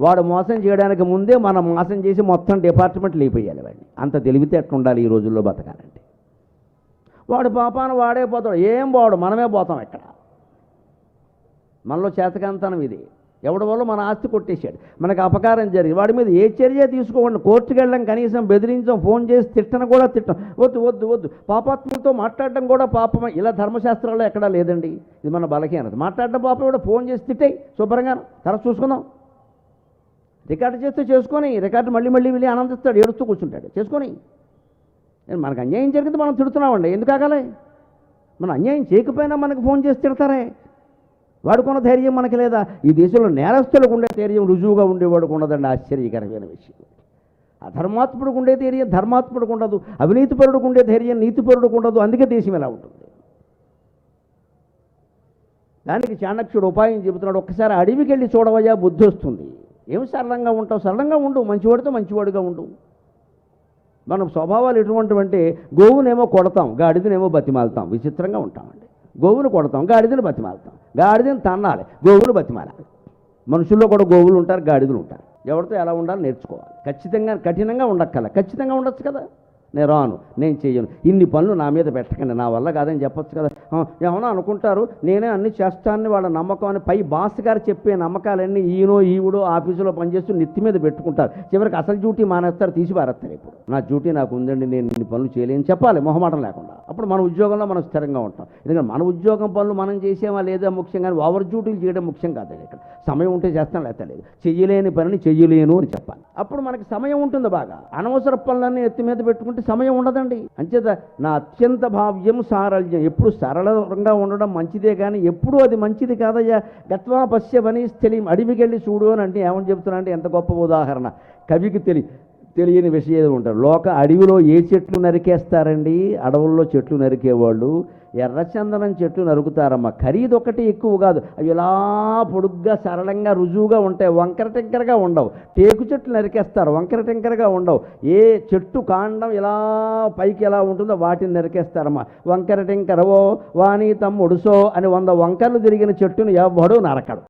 వాడు మోసం చేయడానికి ముందే మనం మోసం చేసి మొత్తం డిపార్ట్మెంట్ లేపేయాలి వాడిని. అంత తెలివితే ఉండాలి ఈ రోజుల్లో బతకాలంటే? వాడు పాపాన వాడే పోతాడు. ఏం పోడు? మనమే పోతాం ఇక్కడ. మనలో చేతకంతనం ఇది. ఎవడి వల్ల మన ఆస్తి కొట్టేశాడు? మనకు అపకారం జరిగింది. వాడి మీద ఏ చర్య తీసుకోకుండా కోర్టుకు వెళ్ళడం కనీసం బెదిరించాం ఫోన్ చేసి తిట్టను కూడా తిట్టం వద్దు వద్దు వద్దు. పాపాత్ములతో మాట్లాడడం కూడా పాపమే. ఇలా ధర్మశాస్త్రాల్లో ఎక్కడా లేదండి. ఇది మన బలహీనత. మాట్లాడడం పాపం కూడా ఫోన్ చేసి తిట్టాయి శుభ్రంగా తర్వాత చూసుకుందాం. రికార్డు చేస్తే చేసుకొని రికార్డు మళ్ళీ మళ్ళీ వెళ్ళి ఆనందిస్తాడు ఏడుస్తూ కూర్చుంటాడు. చేసుకొని. నేను మనకు అన్యాయం జరిగింది మనం తిడుతున్నామండి. ఎందుకు ఆగాలి మనం అన్యాయం చేయకపోయినా మనకు ఫోన్ చేసి తిడతారే. వాడుకున్న ధైర్యం మనకి లేదా? ఈ దేశంలో నేరస్తులకు ఉండే ధైర్యం రుజువుగా ఉండేవాడుకు ఉండదండి. ఆశ్చర్యకరమైన విషయం. అధర్మాత్ముడికి ఉండే ధైర్యం ధర్మాత్ముడికి ఉండదు. అవినీతిపరుడికి ఉండే ధైర్యం నీతిపరుడికి ఉండదు. అందుకే దేశం ఎలా ఉంటుంది. దానికి చాణక్యుడు ఉపాయం చెబుతున్నాడు. ఒక్కసారి అడవికి వెళ్ళి చూడవయ్యా బుద్ధి వస్తుంది. ఏం సరళంగా ఉంటావు? సరళంగా ఉండు. మంచివాడితో మంచివాడిగా ఉండు. మనం స్వభావాలు ఎటువంటివంటే గోవునేమో కొడతాం గాడిదనేమో బతిమాలతాం. విచిత్రంగా ఉంటామండి. గోవును కొడతాం గాడిదను బతిమాలుతాం. గాడిదను తన్నాలి గోవును బతిమాలాలి. మనుషుల్లో కూడా గోవులు ఉంటారు గాడిదలు ఉంటారు. ఎవరితో ఎలా ఉండాలో నేర్చుకోవాలి. ఖచ్చితంగా కఠినంగా ఉండక్కల ఖచ్చితంగా ఉండొచ్చు కదా? నేను రాను నేను చేయను. ఇన్ని పనులు నా మీద పెట్టకండి. నా వల్ల కాదని చెప్పొచ్చు కదా. ఏమన్నా అనుకుంటారు? నేనే అన్ని చేస్తానని వాళ్ళ నమ్మకం అని పై బాస్ గారు చెప్పే నమ్మకాలన్నీ ఈయనో ఈవుడో ఆఫీసులో పనిచేస్తూ నెత్తి మీద పెట్టుకుంటారు. చివరికి అసలు డ్యూటీ మానేస్తారు తీసి పారేస్తారు ఇప్పుడు. నా డ్యూటీ నాకు ఉందండి నేను ఇన్ని పనులు చేయలేని. చెప్పాలి మొహమాటం లేకుండా. అప్పుడు మన ఉద్యోగంలో మనం స్థిరంగా ఉంటాం. ఎందుకంటే మన ఉద్యోగం పనులు మనం చేసేవా లేదా ముఖ్యం కానీ ఓవర్ డ్యూటీలు చేయడం ముఖ్యం కాదండి ఇక్కడ. సమయం ఉంటే చేస్తాను లేకపోతే లేదు. చెయ్యలేని పనిని చెయ్యలేను అని చెప్పాలి. అప్పుడు మనకి సమయం ఉంటుంది బాగా. అనవసర పనులన్నీ ఎత్తి మీద పెట్టుకుంటే సమయం ఉండదండి. అంచేత నా అత్యంత భావ్యం సారళ్యం ఎప్పుడు సరళంగా ఉండడం మంచిదే కానీ ఎప్పుడూ అది మంచిది కాదయ్యా. గత్వా పశ్యమని తెలియం అడవికి చూడు అని అంటే ఏమని చెప్తున్నా అంటే ఎంత గొప్ప ఉదాహరణ. కవికి తెలి తెలియని విషయం ఏదో ఉంటారు. లోక అడవిలో ఏ చెట్లు నరికేస్తారండి? అడవుల్లో చెట్లు నరికేవాళ్ళు ఎర్రచందనం చెట్లు నరుకుతారమ్మా. ఖరీదు ఒకటి ఎక్కువ కాదు. అవి ఇలా పొడుగ్గా సరళంగా రుజువుగా ఉంటాయి. వంకర టెంకరగా ఉండవు. టేకు చెట్లు నరికేస్తారు. వంకర టెంకరగా ఉండవు. ఏ చెట్టు కాండం ఇలా పైకి ఎలా ఉంటుందో వాటిని నరికేస్తారమ్మా. వంకర టెంకరవో వాణి తమ్ముడుసో అని వంద వంకర్లు తిరిగిన చెట్టును ఎవడు నరకడు.